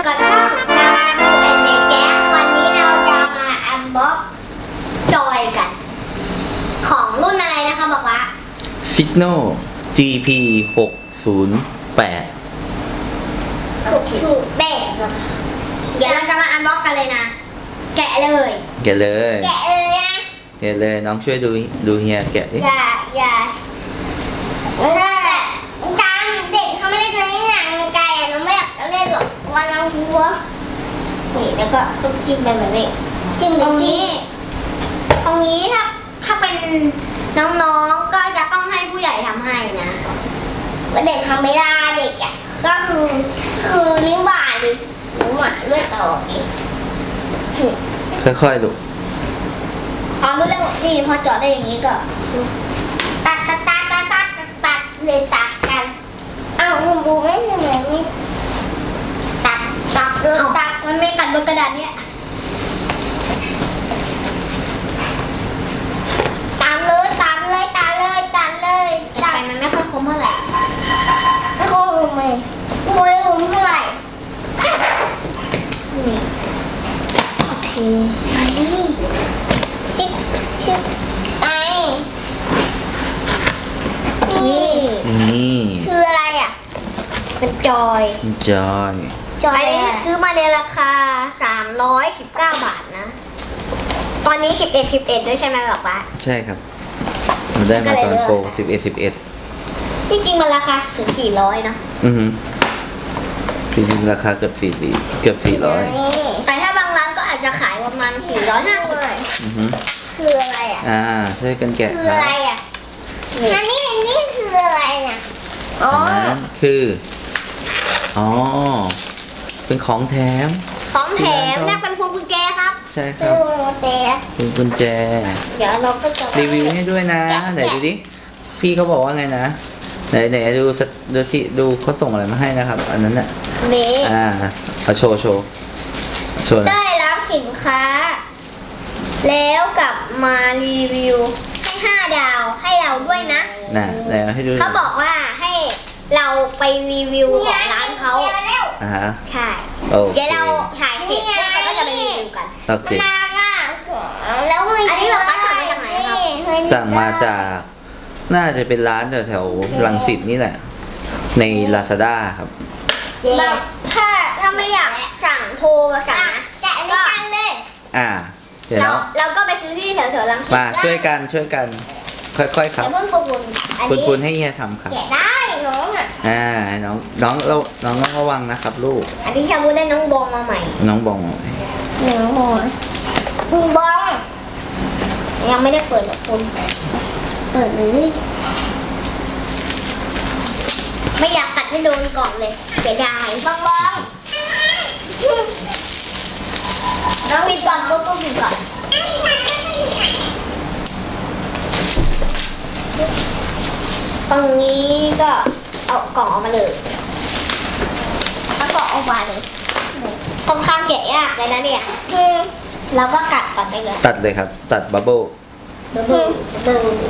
อยู่กับช่องดาวเป็นเด็กแก๊งวันนี้เราจะมาอันบ็อกจอยกัน ของรุ่นอะไรนะคะบอกว่าฟิกโน GP 608ถูกถูกแบกเดี๋ยวเราจะมาอันบ็อกกันเลยนะ แกะเลย แกะเลยแกะเลยนะ แกะเลยน้องช่วยดูดูเฮียแกะดิอย่าอย่านั่นแล่นหรอกวันน้องกลัวนี่แล้วก็ต้องจิ้มไปแบบนี้จิ้มตรงนี้ ตรงนี้ถ้าถ้าเป็นน้องๆก็จะต้องให้ผู้ใหญ่ทำให้นะว่าเด็กทำไม่ได้เด็กอะก็คือคือนิ้วบาดดินิ้วหมาเลือดออกดิค่อยๆดูอ๋อไม่ได้นี่พอเจาะได้อย่างนี้ก็ ตัดตัดตัดตัดตัดตัดตัดเลยตัดกันอ้าวคุณบูไม่ทำไมไม่ตัดตัดเลยตัด มันไม่ตัดบนกระดาษเนี้ยตัดเลยตัดเลยตัดเลยตัดเลยตัดมันไม่ค่อยคมเท่าไหร่ไม่คมไหมไม่คมเท่าไหร่นี่โอเคไปนี่ชิบชิบไปนี่นี่คืออะไรอะเป็นจอย จอย จอยอันนี้ซื้อมาในราคา 319 บาทนะ ตอนนี้ 11 11 ด้วยใช่ไหมบอกว่า ใช่ครับมันได้มาตอนโปร11 11ที่จริงมันราคาถึง 400 นะอือหือจริงๆราคาเกือบสี่เกือบ400แต่ถ้าบางร้านก็อาจจะขายประมาณ 450อือหือคืออะไรอะ อ่าช่วยกันแกะคือครัอะบไรอะอันนี้อันนี้คืออะไรเนี่ยอ๋ออันนั้นคือ อ๋อ เป็นของแถม ของแถมน่าเป็นพวงกุญแจครับใช่คพรับวงกุญแจเป็นกุญแจ เดี๋ยวเราก็จะรีวิวให้ด้วยนะ ไหนดูดิ พี่เขาบอกว่าไงนะ ไหนไหนดูสดูที่ดูเขาส่งอะไรมาให้นะครับ อันนั้นน่ะ นี่อ่าเอาโชว์โชว์โชว์หนะได้รับสินค้า แล้วกลับมารีวิวให้ห้าดาวให้เราด้วยนะ น่ะไหนเอาให้ดูเขาบอกว่าให้เราไปรีวิวของร้านเขา อ่าฮะใช่โอเคเดี๋ยวเราถ่ายเสร็จพวกเราก็จะไปรีวิวกันโอเคนานอะแล้วอันนี้บอกว่าสั่งมาจากไหนครับสั่งมาจากน่าจะเป็นร้านแถวแถวๆรังสิตนี่แหละ ใน Lazada ครับแบบถ้าถ้าไม่อยากสั่งโทรมาสั่งนะแกะไม่กันเลย อ่า เดี๋ยวเราเราเราก็ไปซื้อที่แถวแถวๆรังสิตมาช่วยกันช่วยกัน ค่อยๆครับอย่าเพิ่งปูนอันคุณนี้คุณให้เฮียทำครับแกะได้ น้องอะ อ่าน้องน้องเราน้องต้องระวังนะครับ ลูก อันนี้ชาบูได้น้องบองมาใหม่น้องบองน้องบองคุณบอง ยังไม่ได้เปิดหรอกคุณเปิดเลยไม่อยากกัดให้โดนกล่องเลยเสียดายบองบองน้องปิดก่อนปุ๊บปุ๊บปิดก่อน ตรงนี้ก็เอากล่องออกมาเลยเอากล่องออกมาเลยค่อนข้างแกะยากเลยนะเนี่ยเราก็กัดก่อนไปเลยตัดเลยครับ ตัดบับเบิ้ลดูดูดู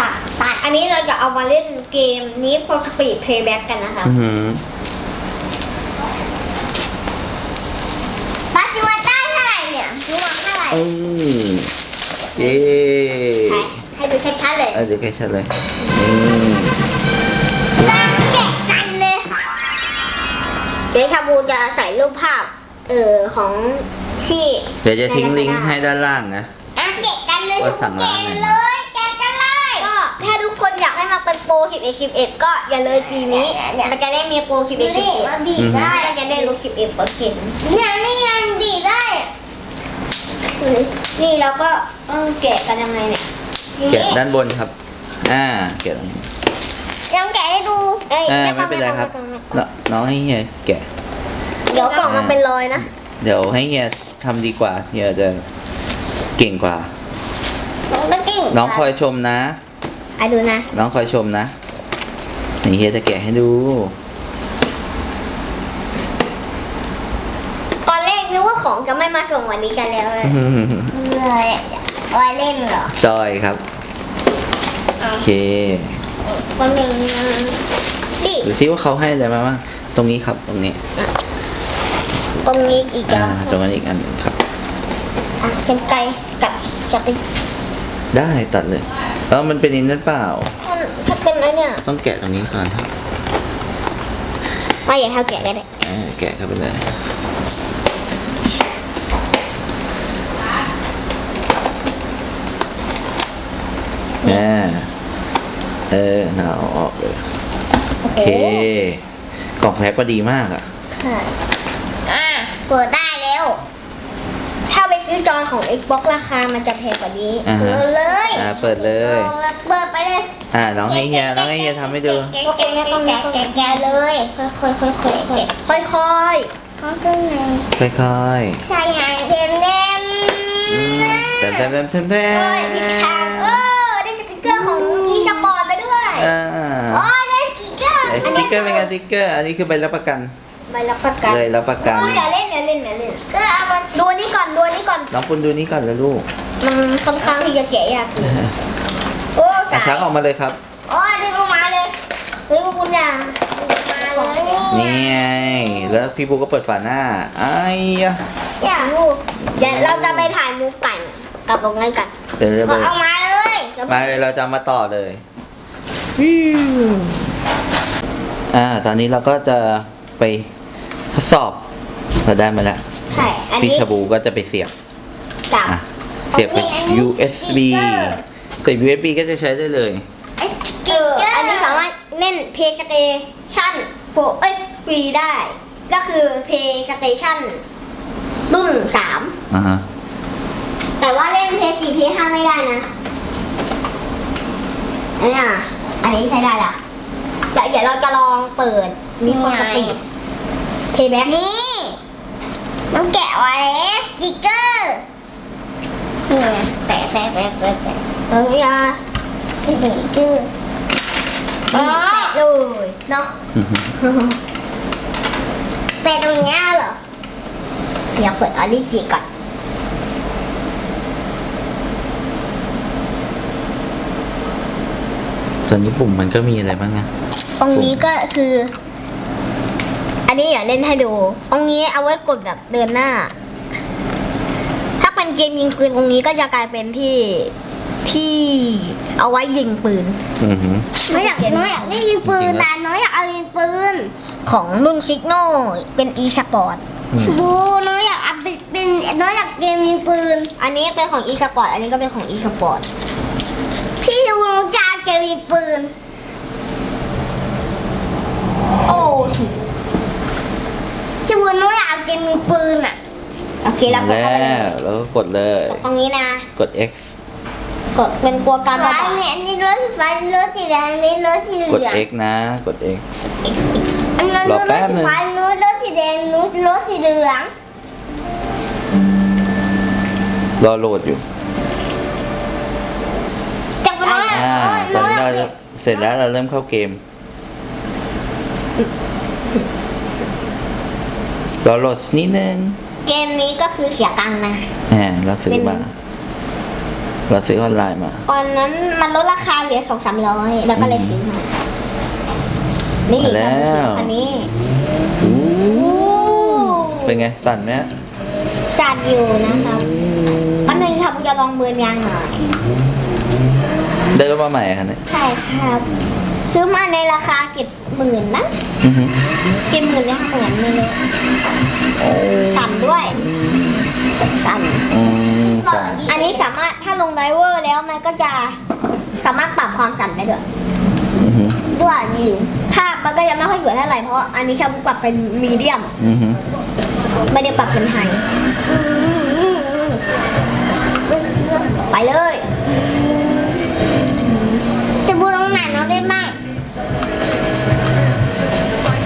ตัดตัดอันนี้เราจะเอามาเล่นเกมนี้พอสปีดเพย์แบ็กกันนะคะ อือหือ ปัจจุบันได้เท่าไหร่เนี่ยจูว เท่าไหร่อืมเย้ให้ให้ดูชัดๆเลยเอาเดี๋ยวแกชัดเลยนี่ตั้งแกะกันเลยเดี๋ยวชาบูจะใส่รูปภาพ เอ่อของที่เดี๋ยวจะทิ้งลิงก์ให้ด้านล่างนะ อะแกะกันเลยว่าสั่งร้านไหนแกะเลยแกะกันเลยก็ถ้าทุกคนอยากให้มาเป็นโปร11 11ก็อย่าเลยปีนี้มันจะได้มีโปร11 11มันบีบได้ ก็จะได้ลด11เปอร์เซ็นต์เนี่ยนี่ยังบีบได้ นี่เราก็ต้องแกะกันยังไงเนี่ยแกะด้านบนครับ อ่า แกะตรงนี้ยังแกะให้ดูเอ้ยอ่าไม่เป็นไรครับน้องน้องให้เฮียแกะ เดี๋ยวกล่องมันเป็นรอยนะ เดี๋ยวให้เฮียทำดีกว่าเฮียจะเก่งกว่า น้องก็จริงน้องคอยชมนะอะดูนะ น้องคอยชมนะนี่เฮียจะแกะให้ดู ตอนแรกนึกว่าของ จะไม่มาส่งวันนี้กันแล้วเลยเลยไว้เล่นเหรอ จอยครับ โอเคคนหนึ่งดิดูซิว่าเขาให้อะไรมาบ้างตรงนี้ครับตรงนี้ ตรงนี้อีกอ่าแล้วตรงนั้นอีกอันหนึ่งครับอะกันไกลกัดกัดดิได้ตัดเลยแล้วมันเป็นอินนั่นเปล่ามันถ้าเป็นไอ้เนี่ย ต้องแกะตรงนี้ก่อนครับไม่อย่าเท่าแกะก็ได้อ่าแกะเข้าไปเลย อ่าเออเอาออกเลยโอเคกล่องแพ็คก็ดีมากอะ ใช่อะเปิดได้แล้ว ถ้าไปซื้อจอของ Xbox ราคามันจะแพงกว่านี้อ่าฮะ เปิดเลยอ่าเปิดเลย เปิดไปเลยอ่าน้องให้เฮียน้องให้เฮียทำให้ดู แกะแกะแกะแกะแกะแกะเลยค่อยค่อยค่อยค่อยค่อยค่อยค่อยข้างในค่อยใช่ไงเด่นเด่นๆอืมเต็มเต็มเต็มเต็มเต็โอ้ยมีทางเออได้สติ๊กเกอร์ของอีสปอร์ตไปด้วย อ่า โอ้ยได้สติ๊กเกอร์ไอ้สติ๊กเกอร์เป็นไงสติ๊กเกอร์ อันนี้คือใบรับประกันใบรับประกันเลยรับประกันโอ้ยอย่าเล่นอย่าเล่นอย่าเล่นก็เอามาดูอันนี้ก่อนดูอันนี้ก่อนน้องปุณดูนี้ก่อนเลยลูกมันค่อนข้างที่จะแกะยากอยู่โอ้อะสายชักออกมาเลยครับโอ้ยดึงออกมาเลยเฮ้ยพวกคุณอย่าดึงออกมาเลยนี่ไงแล้วพี่ปูก็เปิดฝาหน้าไอ้ยะอย่าลูกเดี๋ยวเราจะไปถ่ายมูฟปั่นกับตรงนั้นกันเดี๋ยวจะไปขอเอามาเลยเดี๋ยวมาเลยเราจะมาต่อเลย วิวอ่า ตอนนี้เราก็จะไปทดสอบเราได้มาแล้วใช่อันพี่นี้ชาบูก็จะไปเสียบกับ อะเสียบกับ USB แต่ USB ก็จะใช้ได้เลยเอออันนี้สามารถเล่นเพย์สเตชันโฟเอ้ยฟรีได้ ก็คือเพย์สเตชันรุ่นสามอ่าฮะแต่ว่าเล่นเพย์สี่เพย์ห้าไม่ได้นะอันเนี้ย อันนี้ใช้ได้ละแต่เดี๋ยวเราจะลองเปิดมีคนสปีดเพย์แบ็กนี่น้องแกะไว้สติ๊กเกอร์นี่ไงแปะแปะแปะแปะแปะเอ้ยอะสติ๊กเกอร์อ๋อแปะเลยเนาะอือฮึแปะตรงเนี้ยเหรอเดี๋ยวเปิดออริจิก่อน ตอนนี้ปุ่มมันก็มีอะไรบ้างนะตรงนี้ก็คือ อันนี้อย่าเล่นให้ดูตรงนี้เอาไว้กดแบบเดินหน้า ถ้าเป็นเกมยิงปืนตรงนี้ก็จะกลายเป็นที่ที่เอาไว้ยิงปืน อือฮึน้อยอยากน้อยอยากได้ยิงปืนแต่น้อยอยากเอายิงปืนของรุ่นซิกโนเป็น e สปอร์ตอืมบูน้อยอยากเอาเป็นเป็นน้อยอยากเกมยิงปืน อันนี้เป็นของ e สปอร์ตอันนี้ก็เป็นของ e สปอร์ตพี่ดูน้องจาเกมยิงปืน โอ้ถูกจะบูน้อยอยากเอาเกมยิงปืนอะ โอเคแล้วก็แล้เข้าไปเลวยแล้วก็กดเลย ตรงนี้นะ กด X กดเป็นตัวการระบายเนี่ยอันนี้รถไฟรถสีแดงอันนี้รถสีเหกด ลือง X นะ กด X อันนั้นรรอถแป๊บสีนึง ฟ้านู้นรถสีแดงนู้นรถสีเหลือง รอโหลดอยู่ จับไปน้อย อ่า ตอนนี้ เราเสร็จแล้วเราเริ่มเข้าเกมรอโหลดนิดนึง เกมนี้ก็คือเสียตังค์นะอ่าเราซื้อมา เราซื้อออนไลน์มา ตอนนั้นมันลดราคาเหลือสองสามร้อยแล้วก็เลยซื้อมา นี่มาแล้ว คันนี้อู้โอ้เป็นไง สั่นไหมฮะจัดอยู่นะครับอันหนึ่งครับจะลองเบิร์นยางหน่อย ได้รถมาใหม่อะคะเนี่ยใช่ครับ ซื้อมาในราคาเจ็ดหมื่นนะอือฮึเจ็ดหมื่นยังเหมือนเลยสั่นด้วยสั่นอืมสั่นอันนี้สามารถถ้าลงไดเวอร์แล้วมันก็จะสามารถปรับความสั่นได้ด้วยอือฮึด้วยยิงภาพมันก็ยังไม่ค่อยสวยเท่าไหร่เพราะอันนี้ชาบูปรับเป็นมีเดียม อือฮึไม่ได้ปรับเป็นไฮ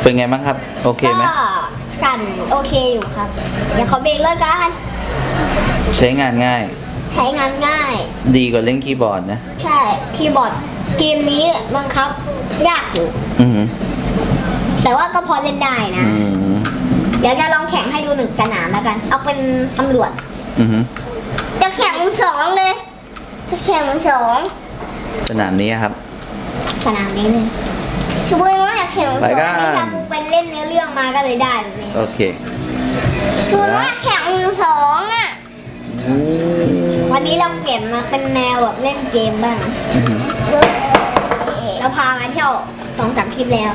เป็นไงบ้างครับ โอเคไหมก็สั่นโอเคอยู่ครับ เดี๋ยวเขาเบรกเลิกกันใช้งานง่าย ใช้งานง่าย ดีกว่าเล่นคีย์บอร์ดนะ ใช่คีย์บอร์ดเกมนี้บังคับยากอยู่อือฮึแต่ว่าก็พอเล่นได้นะ อืมเดี๋ยวจะลองแข่งให้ดูหนึ่งสนามแล้วกัน เอาเป็นตำรวจ อือฮึจะแข่งสองเลย จะแข่งสองสนามนี้ครับสสนามนี้เลย ชูบูยังอยากแข่งสไปองกันที่ชาบูไปเล่นเนื้อเรื่องมาก็เลยได้แบบนี้โอเคชูบูอยากแข่งสองอะอืมวันนี้เราเปลี่ยนมาเป็นแนวแบบเล่นเกมบ้าง อื้อหือเราพามาเที่ยวสองสามคลิปแล้ว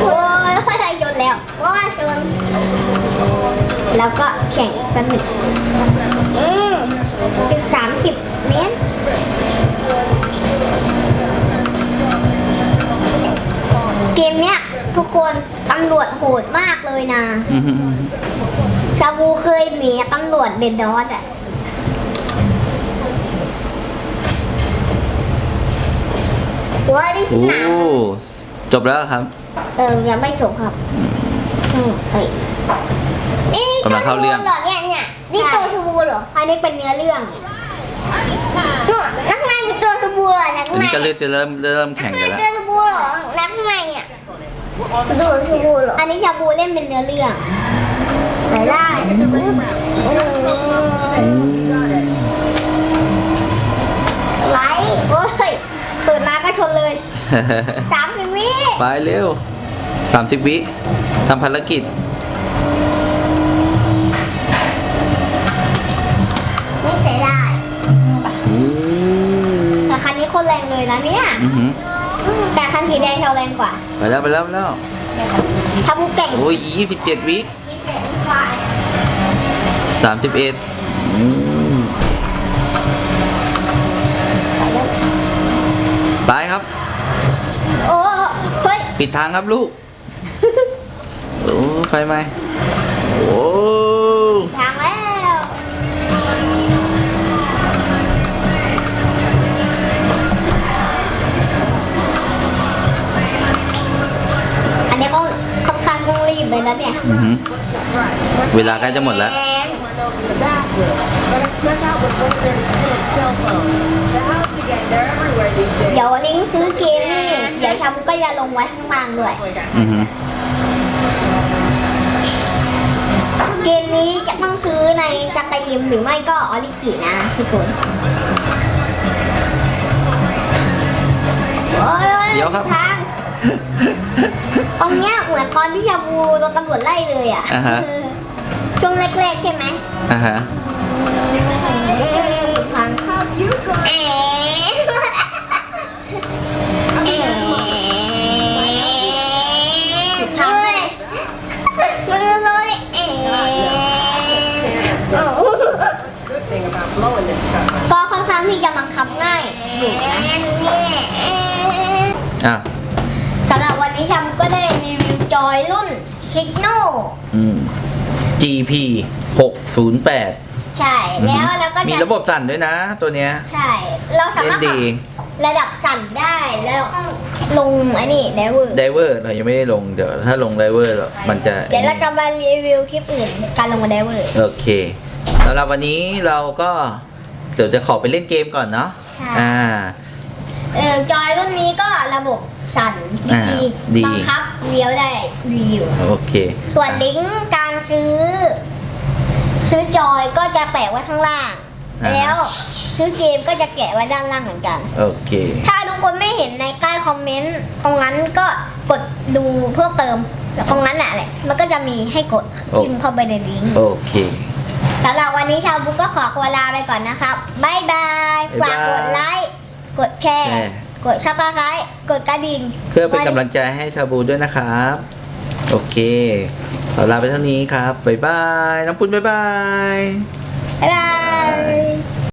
โอ้ยหยุดแล้วโอ้ยจน แล้วก็แข่งอีกสักหนึ่งอืมอีกสามสิบเมตร เกมเนี้ยทุกคนตำรวจโหดมากเลยนะอื้อหือชาบูเคยหนีตำรวจเดดดอสอะว่าดิสโอ้นามจบแล้วครับเออยังไม่จบครับอืมเฮ้ยนี่กำลังเข้าเรื่องตัวชบูเหรอเนี่ยเนี่ยนี่ตัวชบูเหรออันนี้เป็นเนื้อเรื่องเนี่ยนู่นนักในเป็นตัวชบูเหรอนักอันในนี้ก็เริ่มจะเริ่มเริ่มแข่งกันแล้ว ตัวชบู เหรอนักในเนี่ยตัวชบูเหรอ อันนี้ชาบูเล่นเป็นเนื้อเรื่องไหนได้อืมไลท์โอ้ยตื่นมาก็ชนเลยสามสิบวิไปเร็วสามสิบวิทำภารกิจไม่เสียได้อืมแต่คันนี้คนแรงเลยนะเนี่ย เราแรงกว่าไปแล้วไปแล้วไปแล้วถ้าบูเก่งโอ้ยยี่สิบเจ็ดวิสามสิบเอ็ดไปครับ โอ้เฮ้ยปิดทางครับลูก โอ้ไฟไหมโอ้ องรีบเลยนะเนี่ยอื้อหือเวลาใกล้จะหมดแล้วแอน knows in the bathroom, but I snuck out with one of their lieutenant's cell phones. The house again, they're everywhere these days. เดี๋ยวลิงก์ซื้อเกมนี่ เดี๋ยวชาบูก็จะลงไว้ข้างล่างด้วย อือหือเกมนี้จะต้องซื้อในสตรีมหรือไม่ก็ออริจินะทุกคนโอ้ยเดี๋ยวครับ ทาง ตรงเนี้ยเหมือนตอนที่ชาบูโดนตำรวจไล่เลยอะอ่าฮะเออช่วงแรกๆใช่ไหมอ่าฮะทาง How's you going? เอ๋เอ๋ทำเลยมันเลยเอ๋ Good thing about blowing this cover. ก็ค่อนข้างที่จะบังคับง่ายอยู่นะ อะ สำหรับวันนี้ชาบูก็ได้รีวิวจอยรุ่นคิกโน อืม GP หกศูนย์แปดใช่ แล้วแล้วก็มีจะระบบสั่นด้วยนะ ตัวเนี้ย ใช่ เราสาเล่มารนถดีระดับสั่นได้ แล้วก็ลงไอ้นี่ไดเวอร์ไดเวอร์เรายังไม่ได้ลงเดี๋ยวถ้าลงไดเวอร์มันจะ เดี๋ยวเราจะมารีวิวคลิปอื่นการลงไดเวอร์ โอเคสำหรับวันนี้เราก็เดี๋ยวจะขอไปเล่นเกมก่อนเนาะใช่อ่า เออจอยรุ่นนี้ก็ระบบ สั่นอ่าดีดี บังคับเลี้ยวได้รีวิวโอเคส่วนลิงก์การซื้อ ซื้อจอยก็จะแปะไว้ข้างล่าง อ่าแล้วซื้อเกมก็จะแกะไว้ด้านล่างเหมือนกัน โอเค ถ้าทุกคนไม่เห็นในใต้คอมเมนต์ตรงนั้นก็กดดูเพิ่มเติมแล้วตรงนั้นน่ะแหละมันก็จะมีให้กดโอ้พิมพ์เข้าไปในลิงก์โอเค สำหรับวันนี้ชาวบุ๊กก็ขอตัวลาไปก่อนนะครับบายบายบ๊ายบาย ฝากกดไลค์ กดแชร์ แชร์ กดซับสไครต์กดกระดิ่งเพื่อเป็นกำลังใจให้ชาบูด้วยนะครับ โอเคขอลาไปเท่านี้ครับบ๊ายบายน้องปุ้นบ๊ายบาย บ๊ายบาย